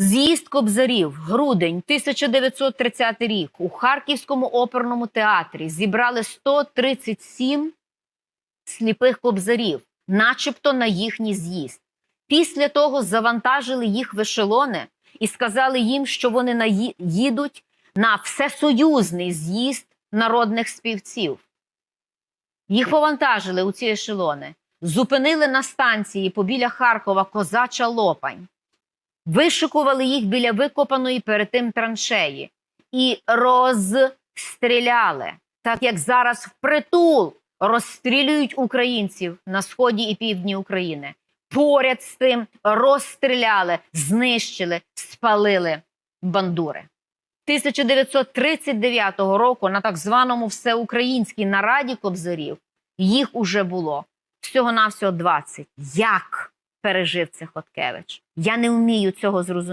З'їзд кобзарів, грудень 1930 рік у Харківському оперному театрі зібрали 137 сліпих кобзарів, начебто на їхній з'їзд. Після того завантажили їх в ешелони і сказали їм, що вони їдуть на всесоюзний з'їзд народних співців. Їх повантажили у ці ешелони, зупинили на станції побіля Харкова Козача Лопань, вишикували їх біля викопаної перед тим траншеї і розстріляли, так як зараз впритул розстрілюють українців на сході і півдні України. Поряд з тим розстріляли, знищили, спалили бандури. 1939 року на так званому всеукраїнській нараді кобзарів їх уже було всього-навсього 20. Як пережив це Хоткевич? Я не вмію цього зрозуміти.